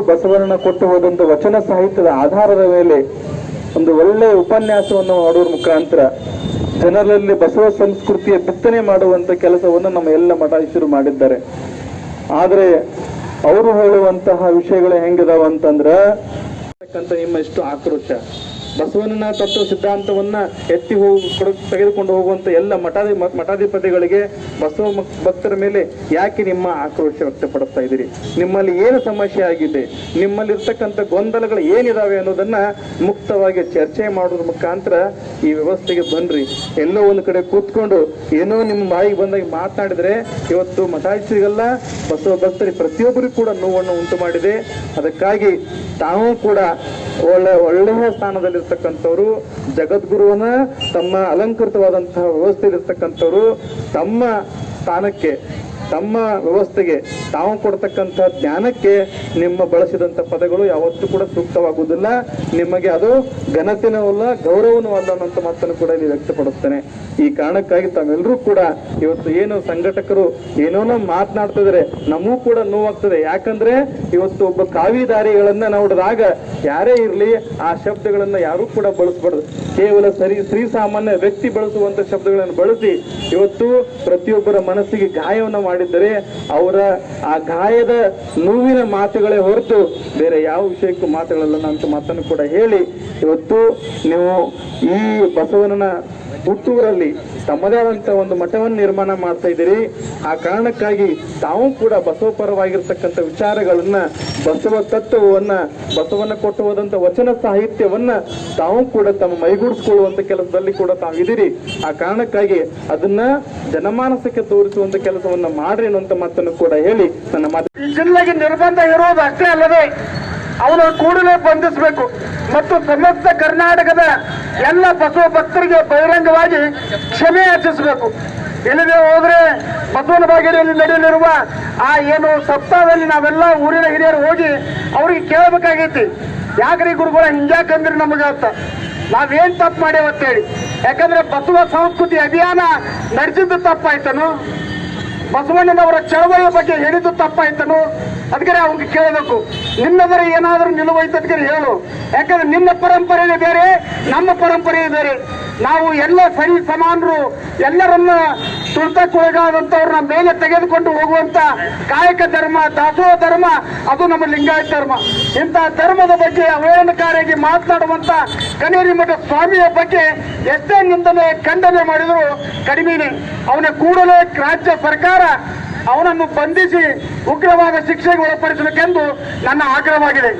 ಬಸವಣ್ಣ ಕೊಟ್ಟು ಹೋದಂತ ವಚನ ಸಾಹಿತ್ಯದ ಆಧಾರದ ಮೇಲೆ ಒಂದು ಒಳ್ಳೆಯ ಉಪನ್ಯಾಸವನ್ನು ಮಾಡುವ ಮುಖಾಂತರ ಜನರಲ್ಲಿ ಬಸವ ಸಂಸ್ಕೃತಿಯ ಬಿತ್ತನೆ ಮಾಡುವಂತ ಕೆಲಸವನ್ನು ನಮ್ಮ ಎಲ್ಲ ಮಠಾಧೀಶರು ಮಾಡಿದ್ದಾರೆ. ಆದರೆ ಅವರು ಹೇಳುವಂತಹ ವಿಷಯಗಳು ಹೆಂಗಿದಾವ ಅಂತಂದ್ರ ನಿಮ್ಮ ಇಷ್ಟು ಆಕ್ರೋಶ. ಬಸವಣ್ಣನ ತತ್ವ ಸಿದ್ಧಾಂತವನ್ನ ಎತ್ತಿ ಹೋಗಿ, ಕೊಡು- ತೆಗೆದುಕೊಂಡು ಹೋಗುವಂತ ಎಲ್ಲ ಮಠಾಧಿ ಮಠಾಧಿಪತಿಗಳಿಗೆ ಬಸವ ಭಕ್ತರ ಮೇಲೆ ಯಾಕೆ ನಿಮ್ಮ ಆಕ್ರೋಶ ವ್ಯಕ್ತಪಡಿಸ್ತಾ ಇದ್ದೀರಿ? ನಿಮ್ಮಲ್ಲಿ ಏನು ಸಮಸ್ಯೆ ಆಗಿದೆ? ನಿಮ್ಮಲ್ಲಿ ಇರ್ತಕ್ಕಂಥ ಗೊಂದಲಗಳು ಏನಿದಾವೆ ಅನ್ನೋದನ್ನ ಮುಕ್ತವಾಗಿ ಚರ್ಚೆ ಮಾಡೋದ್ರ ಮುಖಾಂತರ ಈ ವ್ಯವಸ್ಥೆಗೆ ಬನ್ರಿ. ಎಲ್ಲೋ ಒಂದು ಕಡೆ ಕೂತ್ಕೊಂಡು ಏನೋ ನಿಮ್ಮ ಬಾಯಿಗೆ ಬಂದಾಗ ಮಾತನಾಡಿದ್ರೆ ಇವತ್ತು ಮಠಾಧೀಶರಿಗೆಲ್ಲ ಬಸವ ಭಕ್ತರಿಗೆ ಪ್ರತಿಯೊಬ್ಬರಿಗೂ ಕೂಡ ನೋವನ್ನು ಉಂಟು ಮಾಡಿದೆ ಅದಕ್ಕಾಗಿ ತಾವು ಕೂಡ ಒಳ್ಳೆ ಒಳ್ಳೆಯ ಸ್ಥಾನದಲ್ಲಿರ್ತಕ್ಕಂಥವ್ರು ಜಗದ್ಗುರುವನ ತಮ್ಮ ಅಲಂಕೃತವಾದಂತಹ ವ್ಯವಸ್ಥೆಯಲ್ಲಿರ್ತಕ್ಕಂಥವ್ರು ತಮ್ಮ ಸ್ಥಾನಕ್ಕೆ ತಮ್ಮ ವ್ಯವಸ್ಥೆಗೆ ತಾವು ಕೊಡ್ತಕ್ಕಂಥ ಜ್ಞಾನಕ್ಕೆ ನಿಮ್ಮ ಬಳಸಿದಂಥ ಪದಗಳು ಯಾವತ್ತೂ ಕೂಡ ಸೂಕ್ತವಾಗುವುದಿಲ್ಲ. ನಿಮಗೆ ಅದು ಘನತೆನೂ ಅಲ್ಲ ಗೌರವನೂ ಅಲ್ಲ ಅನ್ನೋಂಥ ಮಾತನ್ನು ಕೂಡ ಇಲ್ಲಿ ವ್ಯಕ್ತಪಡಿಸ್ತೇನೆ. ಈ ಕಾರಣಕ್ಕಾಗಿ ತಾವೆಲ್ಲರೂ ಕೂಡ ಇವತ್ತು ಏನು ಸಂಘಟಕರು ಏನೋನೋ ಮಾತನಾಡ್ತಿದ್ರೆ ನಮಗೂ ಕೂಡ ನೋವಾಗ್ತದೆ. ಯಾಕಂದ್ರೆ ಇವತ್ತು ಒಬ್ಬ ಕಾವಿದಾರಿಗಳನ್ನ ನೋಡಿದಾಗ ಯಾರೇ ಇರಲಿ ಆ ಶಬ್ದಗಳನ್ನ ಯಾರೂ ಕೂಡ ಬಳಸಬಾರ್ದು. ಕೇವಲ ಸರಿ ಶ್ರೀ ಸಾಮಾನ್ಯ ವ್ಯಕ್ತಿ ಬಳಸುವಂತ ಶಬ್ದಗಳನ್ನು ಬಳಸಿ ಇವತ್ತು ಪ್ರತಿಯೊಬ್ಬರ ಮನಸ್ಸಿಗೆ ಗಾಯವನ್ನು ಮಾಡಿದ್ದರೆ ಅವರ ಆ ಗಾಯದ ನೋವಿನ ಮಾತುಗಳೇ ಹೊರತು ಬೇರೆ ಯಾವ ವಿಷಯಕ್ಕೂ ಮಾತುಗಳಲ್ಲ ಅಂತ ಮಾತನ್ನು ಕೂಡ ಹೇಳಿ. ಇವತ್ತು ನೀವು ಈ ಬಸವನ ಹುಟ್ಟೂರಲ್ಲಿ ತಮ್ಮದೇ ಆದಂತ ಒಂದು ಮಠವನ್ನು ನಿರ್ಮಾಣ ಮಾಡ್ತಾ ಇದ್ದೀರಿ. ಆ ಕಾರಣಕ್ಕಾಗಿ ತಾವು ಕೂಡ ಬಸವಪರವಾಗಿರ್ತಕ್ಕಂಥ ವಿಚಾರಗಳನ್ನ, ಬಸವ ತತ್ವವನ್ನ, ಬಸವನ ಕೊಟ್ಟು ಹೋದಂತ ವಚನ ಸಾಹಿತ್ಯವನ್ನ ತಾವು ಕೂಡ ತಮ್ಮ ಮೈಗೂಡಿಸ್ಕೊಳ್ಳುವಂತ ಕೆಲಸದಲ್ಲಿ ಕೂಡ ತಾವು ಇದ್ದೀರಿ ಆ ಕಾರಣಕ್ಕಾಗಿ ಅದನ್ನ ಜನಮಾನಸಕ್ಕೆ ತೋರಿಸುವಂತ ಕೆಲಸವನ್ನ ಮಾಡ್ರಿ ಅನ್ನುವಂತ ಮಾತನ್ನು ಕೂಡ ಹೇಳಿ ನನ್ನ ಮಾತು ಜಿಲ್ಲೆಗೆ ನಿರ್ಬಂಧ ಇರುವುದು ಅಷ್ಟೇ ಅಲ್ಲದೆ, ಅವನು ಕೂಡಲೇ ಬಂಧಿಸಬೇಕು. ಮತ್ತು ಸಮಸ್ತ ಕರ್ನಾಟಕದ ಎಲ್ಲ ಬಸವ ಭಕ್ತರಿಗೆ ಬಹಿರಂಗವಾಗಿ ಕ್ಷಮೆ ಯಾಚಿಸಬೇಕು ಇಲ್ಲದೆ ಹೋದ್ರೆ ಬಸವನ ಬಾಗೇರಿಯಲ್ಲಿ ನಡೆಯಲಿರುವ ಆ ಏನು ಸಪ್ತಾಹದಲ್ಲಿ ನಾವೆಲ್ಲ ಊರಿನ ಹಿರಿಯರು ಹೋಗಿ ಅವ್ರಿಗೆ ಕೇಳಬೇಕಾಗೈತಿ. ಯಾಕ್ರಿ ಗುರುಗಳ, ಹಿಂಗ್ಯಾಕಂದ್ರೆ ನಮಗೆ ಅಂತ. ನಾವೇನ್ ತಪ್ಪು ಮಾಡೇವತ್ತೇಳಿ ಅಂತೇಳಿ ಯಾಕಂದ್ರೆ ಬಸವ ಸಂಸ್ಕೃತಿ ಅಭಿಯಾನ ನಡೆಸಿದ್ದು ತಪ್ಪಾಯ್ತನು. ಬಸವಣ್ಣನವರ ಚಳವಳಿಯ ಬಗ್ಗೆ ಹೇಳಿದ್ದು ತಪ್ಪಾಯ್ತನು. ಅದಕ್ಕೆ ಅವ್ನಿಗೆ ಕೇಳಬೇಕು ನಿನ್ನದರ ಏನಾದರೂ ನಿಲುವೈತೆ ಹೇಳು. ಯಾಕಂದ್ರೆ ನಿನ್ನ ಪರಂಪರೆನೇ ಬೇರೆ, ನಮ್ಮ ಪರಂಪರೆಯೇ ಬೇರೆ. ನಾವು ಎಲ್ಲ ಸರಿ ಸಮಾನರು, ಎಲ್ಲರನ್ನ ತುಳಿತಕ್ಕೊಳಗಾದಂಥವ್ರನ್ನ ಮೇಲೆ ತೆಗೆದುಕೊಂಡು ಹೋಗುವಂತ ಕಾಯಕ ಧರ್ಮ, ದಾಸೋಹ ಧರ್ಮ, ಅದು ನಮ್ಮ ಲಿಂಗಾಯತ ಧರ್ಮ. ಇಂತಹ ಧರ್ಮದ ಬಗ್ಗೆ ಅವಹೇಳನಕಾರಿಯಾಗಿ ಮಾತನಾಡುವಂತ ಕನೇರಿ ಮಠ ಸ್ವಾಮಿಯ ಬಗ್ಗೆ ಎಷ್ಟೇ ನಿಂದನೆ ಖಂಡನೆ ಮಾಡಿದ್ರು ಕಡಿಮೆನೆ. ಅವನ ಕೂಡಲೇ ರಾಜ್ಯ ಸರ್ಕಾರ ಅವನನ್ನು ಬಂಧಿಸಿ ಉಗ್ರವಾದ ಶಿಕ್ಷೆಗೆ ಒಳಪಡಿಸಬೇಕೆಂದು ನನ್ನ ಆಗ್ರಹವಾಗಿದೆ.